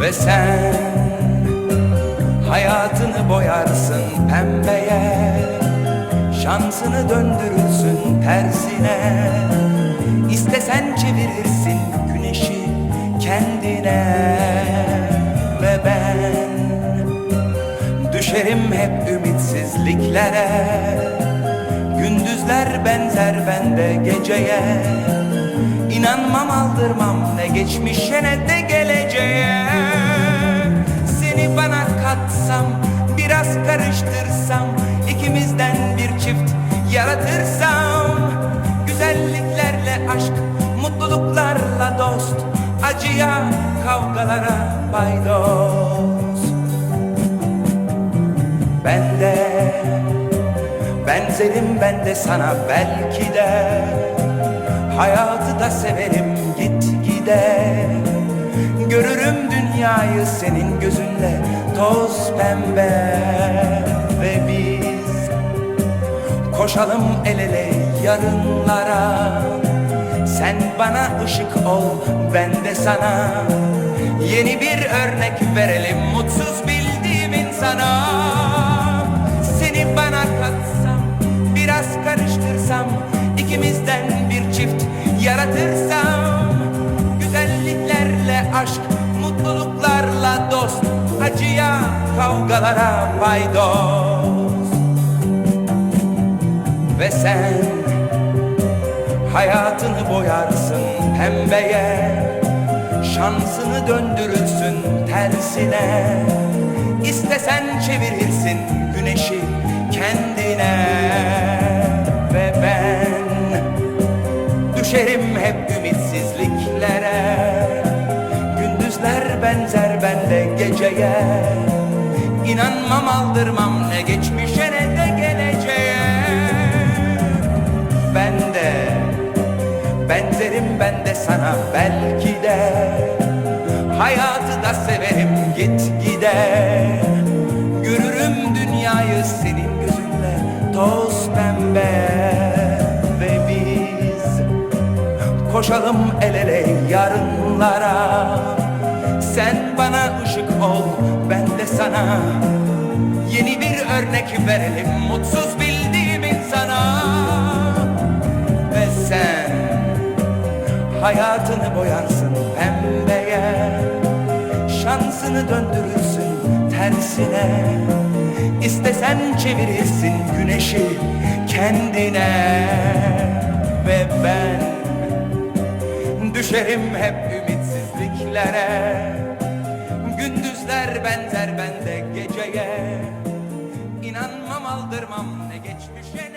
Ve sen hayatını boyarsın pembeye Şansını döndürürsün tersine. İstesen çevirirsin güneşi kendine Ve ben. Düşerim hep ümitsizliklere Gündüzler benzer bende geceye. İnanmam aldırmam ne geçmişe ne de geleceğe bir çift yaratırsam Güzelliklerle aşk mutluluklarla dost Acıya kavgalara paydos. Ben de benzerim ben de sana belki de Hayatı da severim git gide. Görürüm dünyayı senin gözünle toz pembe koşalım el ele yarınlara. Sen bana ışık ol ben de sana. Yeni bir örnek verelim mutsuz bildiğim insana. Seni bana katsam biraz karıştırsam ikimizden bir çift yaratırsam. Güzelliklerle aşk mutluluklarla dost Acıya kavgalara paydos Ve sen hayatını boyarsın pembeye Şansını döndürürsün tersine. İstesen çevirirsin güneşi kendine Ve ben düşerim hep ümitsizliklere. Gündüzler benzer bende geceye İnanmam aldırmam ne geçmişe sana belki de Hayatı da severim git gide Görürüm dünyayı senin gözünle toz pembe Ve biz. Koşalım el ele yarınlara. Sen bana ışık ol ben de sana. Yeni bir örnek verelim mutsuz hayatını boyarsın pembeye. Şansını döndürürsün tersine. İstesen çevirirsin güneşi kendine. Ve ben düşerim hep ümitsizliklere. Gündüzler benzer bende geceye. İnanmam aldırmam ne geçmişe